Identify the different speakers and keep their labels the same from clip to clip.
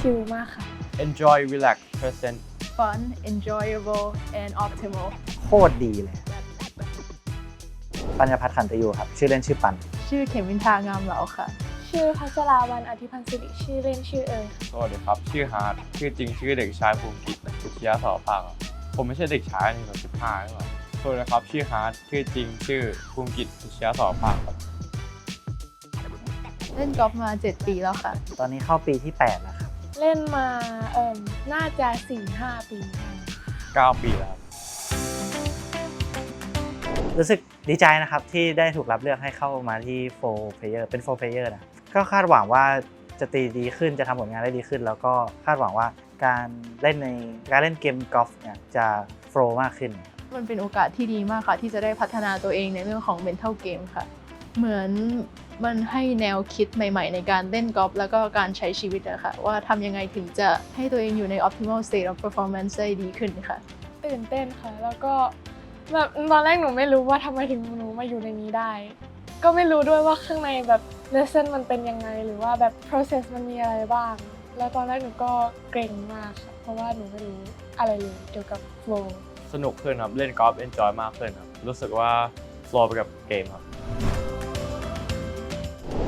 Speaker 1: ชิลมากค่ะ
Speaker 2: enjoy relax present
Speaker 3: fun, enjoyable, and optimal.
Speaker 4: โคตรดีเลย ปัญญพัฒน์ขันตยูครับ ชื่อเล่นชื่อปัน
Speaker 3: ชื่อเขมินทางามเหลาค่ะ
Speaker 1: ชื่อพัชราวันอธิพันธ์สิริชื่อเล่นชื่อเอิญค่ะ
Speaker 2: สวัสดีครับ ชื่อฮาร์ดชื่อจริงชื่อเด็กชายภูมิกิจวิทยาสารภาคครับผมไม่ใช่เด็กชายนี่ผมสิบห้าหรือเปล่าสวัสดีครับ ชื่อฮาร์ดชื่อจริงชื่อภูมิกิจวิทยาสารภาคครับ
Speaker 3: เล่นกอล์ฟมา 7 ปีแล้วค่ะ
Speaker 4: ตอนนี้เข้าปีที่ 8 แล้วครับ
Speaker 1: เล่นมาเอิญน่าจะสี่ห้าปีได้
Speaker 2: 9ปีแล้วครับ
Speaker 4: รู้สึกดีใจนะครับที่ได้ถูกรับเลือกให้เข้ามาที่4 player เป็น4 player นะก็คาดหวังว่าจะตีดีขึ้นจะทำผลงานได้ดีขึ้น แล้วก็คาดหวังว่าการเล่นในการเล่นเกมกอล์ฟเนี่ยจะโฟล์มากขึ้น
Speaker 3: มันเป็นโอกาสที่ดีมากค่ะ ที่จะได้พัฒนาตัวเองในเรื่องของ mental game ค่ะ เหมือนมันให้แนวคิดใหม่ๆ ในการเล่นกอล์ฟแล้วก็การใช้ชีวิตอะค่ะว่าทำยังไงถึงจะให้ตัวเองอยู่ใน optimal state of performance ได้ดีขึ้นค่ะ
Speaker 1: ตื่นเต้นค่ะ แล้วก็แบบตอนแรกหนูไม่รู้ว่าทำไมถึงหนูมาอยู่ในนี้ได้ ก็ไม่รู้ด้วยว่าข้างในแบบ lesson มันเป็นยังไง หรือว่าแบบ process มันมีอะไรบ้าง แล้วตอนแรกหนูก็เกรงมากค่ะเพราะว่าหนูไม่รู้อะไรเลยเกี่ยวกับ flow
Speaker 2: สนุกขึ้นครับ เล่นกอล์ฟ enjoy มากขึ้นครับ รู้สึกว่า flow ไปกับเกมครับ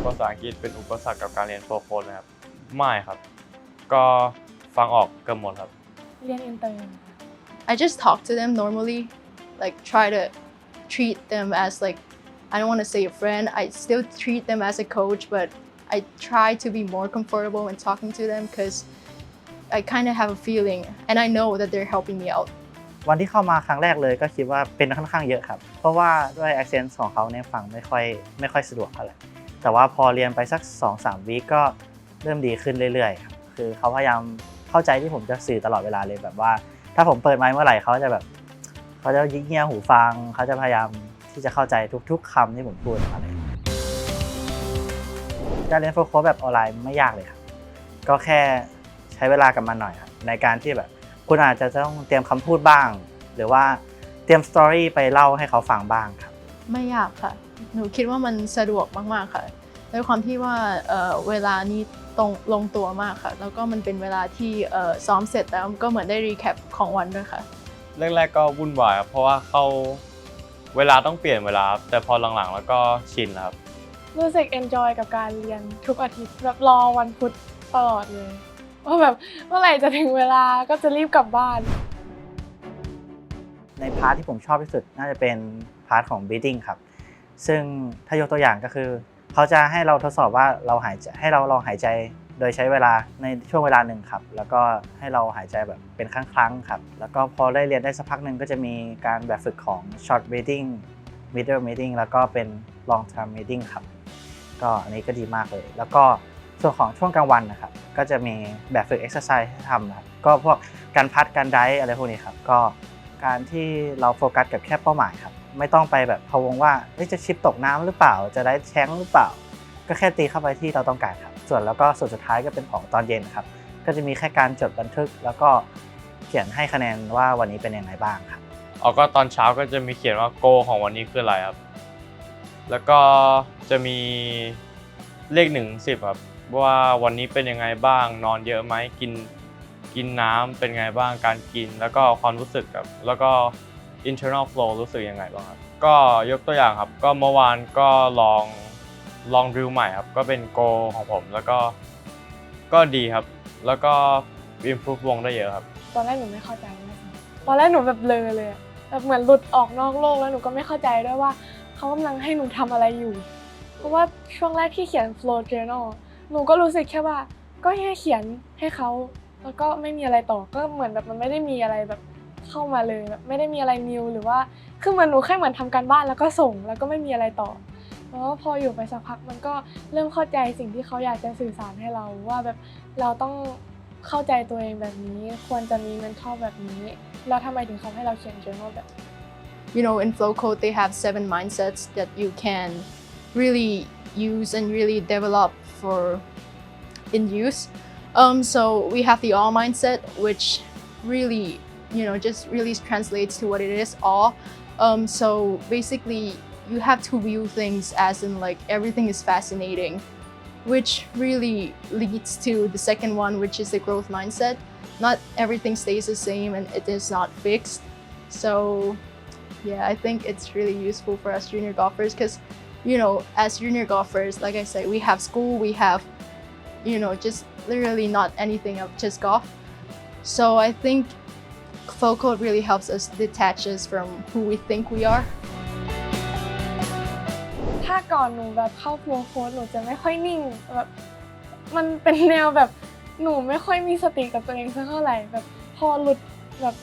Speaker 2: ภาษาอังกฤษเป็นอุปสรรคกับการเรียนโฟร์โคนไหมครับ ไม่ครับ ก็ฟังออกเกือบหมดครับ
Speaker 1: เรียนอินเตอร์ค่ะ
Speaker 3: I just talk to them normally, like try to treat them as like I don't want to say a friend. I still treat them as a coach, but I try to be more comfortable when talking to them because I kind of have a feeling and I know that they're helping me out.
Speaker 4: วันที่เข้ามาครั้งแรกเลยก็คิดว่าเป็นค่อนข้างเยอะครับ เพราะว่าด้วย accent ของเขาเนี่ยฟังไม่ค่อยไม่ค่อยสะดวกเท่าไหร่ แต่ว่าพอเรียนไปสัก 2-3วีคก็เริ่มดีขึ้นเรื่อยๆครับคือเขาพยายามเข้าใจที่ผมจะสื่อตลอดเวลาเลยแบบว่า ถ้าผมเปิดไมค์เมื่อไหร่เขาจะแบบเขาจะยิ่งเงียหูฟังเขาจะพยายามที่จะเข้าใจทุก ๆคำที่ผมพูดอะไรการเรียนโฟกัสแบบออนไลน์ไม่ยากเลยครับก็แค่ใช้เวลากับมันหน่อยครับในการที่แบบ คุณอาจจะต้องเตรียมคำพูดบ้าง หรือว่าเตรียมสตอรี่ไปเล่าให้เขาฟังบ้างครับ
Speaker 3: ไม่ยากค่ะ หนูคิดว่ามันสะดวกมากๆค่ะด้วยความที่ว่าเอ่อเวลานี้ตรงลงตัวมากค่ะ แล้วก็มันเป็นเวลาที่เอ่อซ้อมเสร็จแล้วก็เหมือนได้รีแคปของวันด้วยค่ะ
Speaker 2: แรกๆก็วุ่นวายครับเพราะว่าเข้าเวลาต้องเปลี่ยนเวลาครับแต่พอหลังๆ แล้วก็ชินแล้วครับ
Speaker 1: รู้สึก enjoy กับการเรียนทุกอาทิตย์แบบรอวันพุธตลอดเลยว่าแบบเมื่อไหร่จะถึงเวลาก็จะรีบกลับบ้าน
Speaker 4: ในพาร์ทที่ผมชอบที่สุดน่าจะเป็นพาร์ทของ breathing ครับ ซึ่งถ้ายกตัวอย่างก็คือ เขาจะให้เราทดสอบว่าเราหายใจให้เราลองหายใจโดยใช้เวลาในช่วงเวลาหนึ่งครับ แล้วก็ให้เราหายใจแบบเป็นครั้งๆครับ แล้วก็พอได้เรียนได้สักพักหนึ่งก็จะมีการแบบฝึกของ short breathing middle breathing แล้วก็เป็น long term breathing ครับ ก็อันนี้ก็ดีมากเลย แล้วก็ส่วนของช่วงกลางวันนะครับ ก็จะมีแบบฝึก exercise ให้ทำนะครับ ก็พวกการพัดการไดฟ์อะไรพวกนี้ครับ ก็การที่เราโฟกัสกับแค่เป้าหมายครับ ไม่ต้องไปแบบพะวงว่าจะชิปตกน้ำหรือเปล่า จะได้แชงหรือเปล่า ก็แค่ตีเข้าไปที่เราต้องการครับ ส่วนแล้วก็ส่วนสุดท้ายก็เป็นของตอนเย็นครับ ก็จะมีแค่การจดบันทึก แล้วก็เขียนให้คะแนนว่าวันนี้เป็นยังไงบ้างครับ
Speaker 2: เอาก็ตอนเช้าก็จะมีเขียนว่าโกของวันนี้คืออะไรครับ แล้วก็จะมีเลขหนึ่งสิบครับว่าวันนี้เป็นยังไงบ้าง นอนเยอะไหมกินกินน้ำเป็นไงบ้างการกิน แล้วก็ความรู้สึกครับแล้วก็ internal flow รู้สึกยังไงบ้างครับ ก็ยกตัวอย่างครับ ก็เมื่อวานก็ลองลองดิวใหม่ครับ ก็เป็นโกของผมแล้วก็ก็ดีครับ แล้วก็ improve วงได้เยอะครับ
Speaker 1: ตอนแรกหนูไม่เข้าใจเลยค่ะตอนแรกหนูแบบเบลอเลยอะแบบเหมือนหลุดออกนอกโลกแล้วหนูก็ไม่เข้าใจด้วยว่าเขากำลังให้หนูทำอะไรอยู่ เพราะว่าช่วงแรกที่เขียน flow journal หนูก็รู้สึกแค่ว่า ก็แค่เขียนให้เขาแล้วก็ไม่มีอะไรต่อก็เหมือนแบบมันไม่ได้มีอะไรแบบ เข้ามาเลยแบบไม่ได้มีอะไรนิวหรือว่าคือเหมือนหนูแค่เหมือนทำการบ้านแล้วก็ส่งแล้วก็ไม่มีอะไรต่อแล้วพออยู่ไปสักพักมันก็เริ่มเข้าใจสิ่งที่เขาอยากจะสื่อสารให้เราว่าแบบเราต้องเข้าใจตัวเองแบบนี้ ควรจะมี mental แบบนี้แล้วทำไมถึงเขาให้เราเขียน journal แบบ
Speaker 3: you know, in Flow Code, they have seven mindsets that you can really use and really develop for in use. Um, so we have the all mindset, which really, you know, just really translates to what it is all. Um, so basically, you have to view things as in like everything is fascinating. which really leads to the second one, which is the growth mindset. Not everything stays the same and it is not fixed. So, yeah, I think it's really useful for us junior golfers because, you know, as junior golfers, like I said, we have school, we have, you know, just literally not anything of just golf. So I think flow code really helps us detach us from who we think we are
Speaker 1: ถ้าก่อนหนูแบบเข้าโฟล์โค้ดหนูจะไม่ค่อยนิ่งแบบมันเป็นแนวแบบหนูไม่ค่อยมีสติกับตัวเองสักเท่าไหร่แบบพอหลุดแบบ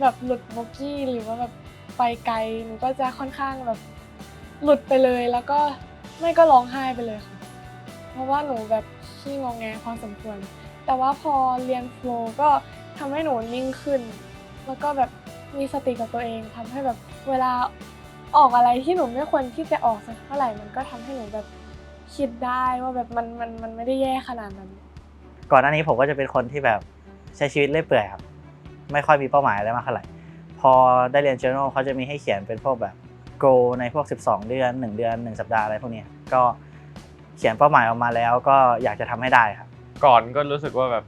Speaker 1: แบบหลุดโบกี้หรือว่าแบบไปไกลหนูก็จะค่อนข้างแบบหลุดไปเลยแล้วก็ไม่ก็ร้องไห้ไปเลยค่ะ เพราะว่าหนูแบบขี้งองแงพอสมควร แต่ว่าพอเรียนโฟล์ก็ ทำให้หนูนิ่งขึ้น แล้วก็แบบมีสติกับตัวเองทำให้แบบเวลาออกอะไรที่หนูไม่ควรที่จะออกสักเท่าไหร่มันก็ทำให้หนูแบบคิดได้ว่าแบบมันมันมันไม่ได้แย่ขนาดนั้น
Speaker 4: ก่อนหน้านี้ผมก็จะเป็นคนที่แบบใช้ชีวิตเรื่อยเปื่อยครับ ไม่ค่อยมีเป้าหมายอะไรมากเท่าไหร่พอได้เรียน journal เขาจะมีให้เขียนเป็นพวกแบบ goal ในพวก 12 เดือน 1 เดือน 1 สัปดาห์อะไรพวกเนี้ยก็เขียนเป้าหมายออกมาแล้วก็อยากจะทำให้ได้ครับ
Speaker 2: ก่อนก็รู้สึกว่าแบบ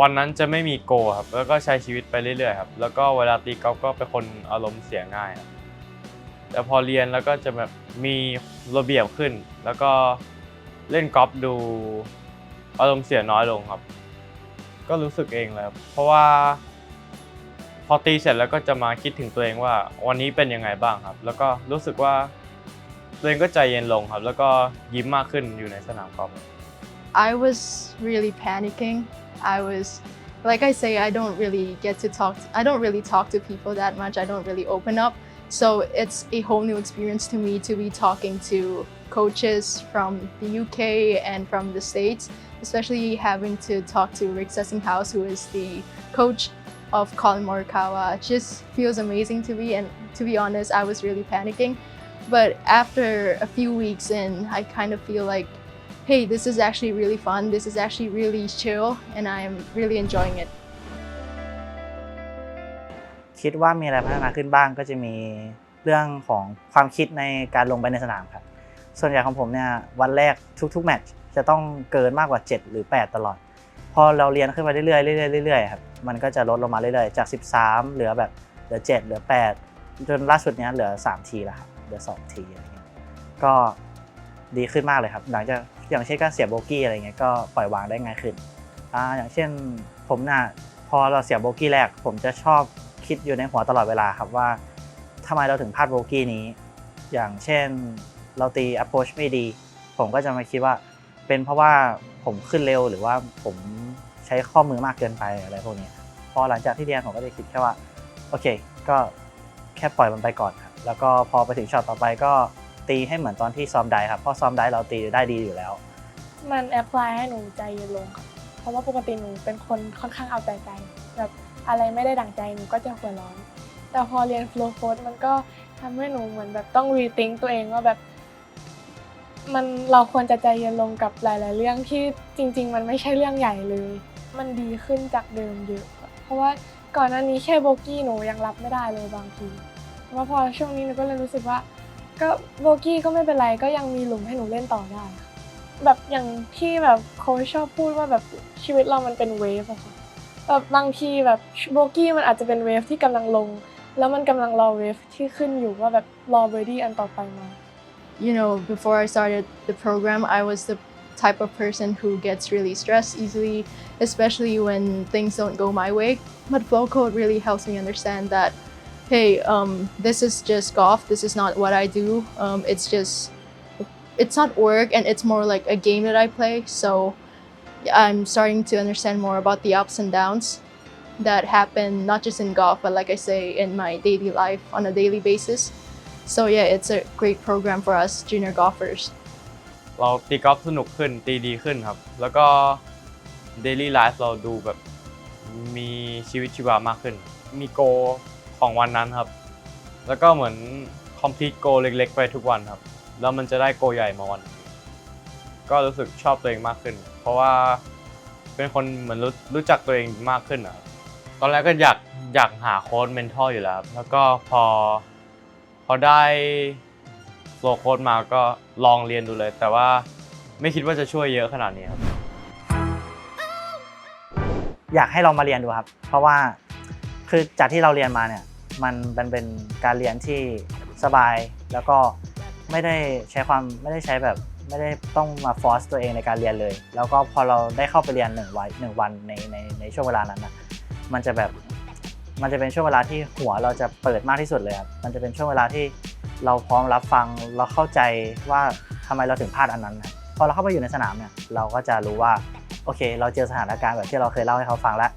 Speaker 2: วันนั้นจะไม่มีโกครับแล้วก็ใช้ชีวิตไปเรื่อยๆครับแล้วก็เวลาตีกอล์ฟก็เป็นคนอารมณ์เสียง่ายครับแต่พอเรียนแล้วก็จะแบบมีระเบียบขึ้น แล้วก็เล่นกอล์ฟดูอารมณ์เสียน้อยลงครับ ก็รู้สึกเองเลยครับเพราะว่า พอตีเสร็จแล้วก็จะมาคิดถึงตัวเองว่า วันนี้เป็นยังไงบ้างครับ แล้วก็รู้สึกว่าตัวเองก็ใจเย็นลงครับ แล้วก็ยิ้มมากขึ้นอยู่ในสนามกอล์ฟ
Speaker 3: I was really panicking. I was, like I say, I don't really get to talk. I don't really talk to people that much. I don't really open up. So it's a whole new experience to me to be talking to coaches from the UK and from the States, especially having to talk to Rick Sessinghouse, who is the coach of Colin Morikawa. It just feels amazing to me. And to be honest, I was really panicking. But after a few weeks in, I kind of feel like hey, this is actually really fun. This is actually really chill, and I'm really enjoying it.
Speaker 4: คิดว่ามีอะไรพัฒนาขึ้นบ้างก็จะมีเรื่องของความคิดในการลงไปในสนามครับ ส่วนใหญ่ของผมเนี่ยวันแรกทุกๆแมตช์จะต้องเกินมากกว่า 7 หรือ 8 ตลอด พอเราเรียนขึ้นไปเรื่อยๆเรื่อยๆเรื่อยๆครับมันก็จะลดลงมาเรื่อยๆจาก 13 เหลือแบบเหลือ 7 เหลือ 8 จนล่าสุดเนี้ยเหลือ 3 ทีแล้วครับเหลือ 2 ทีอะไรเงี้ยก็ดีขึ้นมากเลยครับ หลังจาก อย่างเช่นการเสียโบกี้อะไรเงี้ยก็ปล่อยวางได้ง่ายขึ้นอ่าอย่างเช่นผมน่ะพอเราเสียโบกี้แรก ผมจะชอบคิดอยู่ในหัวตลอดเวลาครับว่าทำไมเราถึงพลาดโบกี้นี้ อย่างเช่นเราตี approach ไม่ดี ผมก็จะมาคิดว่า เป็นเพราะว่าผมขึ้นเร็วหรือว่าผมใช้ข้อมือมากเกินไปอะไรพวกนี้พอหลังจากที่เรียนผมก็จะคิดแค่ว่าโอเค ก็แค่ปล่อยมันไปก่อนครับแล้วก็พอไปถึงช็อตต่อไปก็ ตีให้เหมือนตอนที่ซ้อมได้ครับเพราะซ้อมได้เราตีได้ดีอยู่แล้ว
Speaker 1: มันแอพพลายให้หนูใจเย็นลงค่ะเพราะว่าปกติหนูเป็นคนค่อนข้างเอาใจใจแบบอะไรไม่ได้ดั่งใจหนูก็จะหัวร้อน แต่พอเรียน flow code มันก็ทำให้หนูเหมือนแบบต้องรีทิงตัวเองว่าแบบมันเราควรจะใจเย็นลงกับหลาย ๆ เรื่องที่จริง ๆ มันไม่ใช่เรื่องใหญ่เลย มันดีขึ้นจากเดิมเยอะค่ะเพราะว่าก่อนหน้านี้แค่โบกี้หนูยังรับไม่ได้เลยบางทีแต่ว่าพอช่วงนี้หนูก็เลยรู้สึกว่า ก็โบกี้ก็ไม่เป็นไรก็ยังมีหลุมให้หนูเล่นต่อได้ค่ะแบบอย่างที่แบบโค้ชชอบพูดว่าแบบชีวิตเรามันเป็นเวฟอะค่ะแบบบางทีแบบโบกี้มันอาจจะเป็นเวฟที่กำลังลง แล้วมันกำลังรอเวฟที่ขึ้นอยู่ว่าแบบรอเบอร์ดี้อันต่อไปมา
Speaker 3: You know, before I started the program, I was the type of person who gets really stressed easily, especially when things don't go my way. But flow code really helps me understand that, hey, um, this is just golf. This is not what I do. Um, it's just, it's not work, and it's more like a game that I play. So I'm starting to understand more about the ups and downs that happen not just in golf, but like I say, in my daily life on a daily basis. So yeah, it's a great program for us junior golfers.
Speaker 2: เราตีกอล์ฟสนุกขึ้นตีดีขึ้นครับ แล้วก็เดลี่ไลฟ์เราดูแบบมีชีวิตชีวามากขึ้น มีโก ของวันนั้นครับ แล้วก็เหมือนคอมพลีทโกเล็ก ๆ ไปทุกวันครับ แล้วมันจะได้โกใหญ่มาวันหนึ่งก็รู้สึกชอบตัวเองมากขึ้น เพราะว่าเป็นคนเหมือนรู้รู้จักตัวเองมากขึ้นนะครับตอนแรกก็อยากอยากหาโค้ดเมนทอร์อยู่แล้ว แล้วก็พอพอได้โลโค้ดมาก็ลองเรียนดูเลย แต่ว่าไม่คิดว่าจะช่วยเยอะขนาดนี้ครับ
Speaker 4: อยากให้เรามาเรียนดูครับ เพราะว่า คือจากที่เราเรียนมาเนี่ยมันมันเป็นการเรียนที่สบายแล้วก็ไม่ได้ใช้ความไม่ได้ใช้แบบไม่ได้ต้องมาฟอร์สตัวเองในการเรียนเลย แล้วก็พอเราได้เข้าไปเรียนหนึ่งวันหนึ่งวันในในในช่วงเวลานั้นนะมันจะแบบมันจะเป็นช่วงเวลาที่หัวเราจะเปิดมากที่สุดเลยครับมันจะเป็นช่วงเวลาที่เราพร้อมรับฟังเราเข้าใจว่าทำไมเราถึงพลาดอันนั้นนะพอเราเข้าไปอยู่ในสนามเนี่ยเราก็จะรู้ว่าโอเค เราเจอสถานการณ์แบบที่เราเคยเล่าให้เขาฟังแล้ว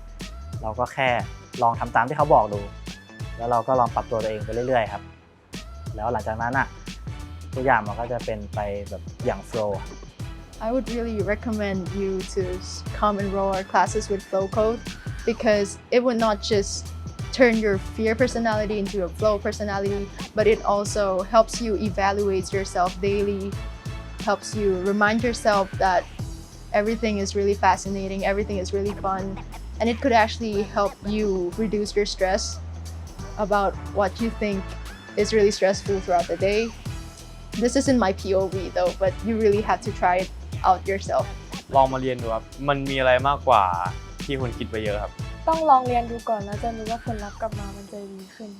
Speaker 4: เราก็แค่ ลองทำตามที่เขาบอกดู แล้วเราก็ลองปรับตัวตัวเองไปเรื่อยๆครับ แล้วหลังจากนั้นอะทุกอย่างมันก็จะเป็นไปแบบอย่างโฟล์
Speaker 3: I would really recommend you to come enroll our classes with Flow Code because it would not just turn your fear personality into a flow personality, but it also helps you evaluate yourself daily, helps you remind yourself that everything is really fascinating, everything is really fun, and it could actually help you reduce your stress about what you think is really stressful throughout the day. This isn't my POV though, but you really have to try it out yourself.
Speaker 2: ลองมาเรียนดูครับ มันมีอะไรมากกว่าที่คุณคิดไปเยอะครับ
Speaker 1: ต้องลองเรียนดูก่อนแล้วจะรู้ว่าผลลัพธ์กลับมามันจะดีขึ้น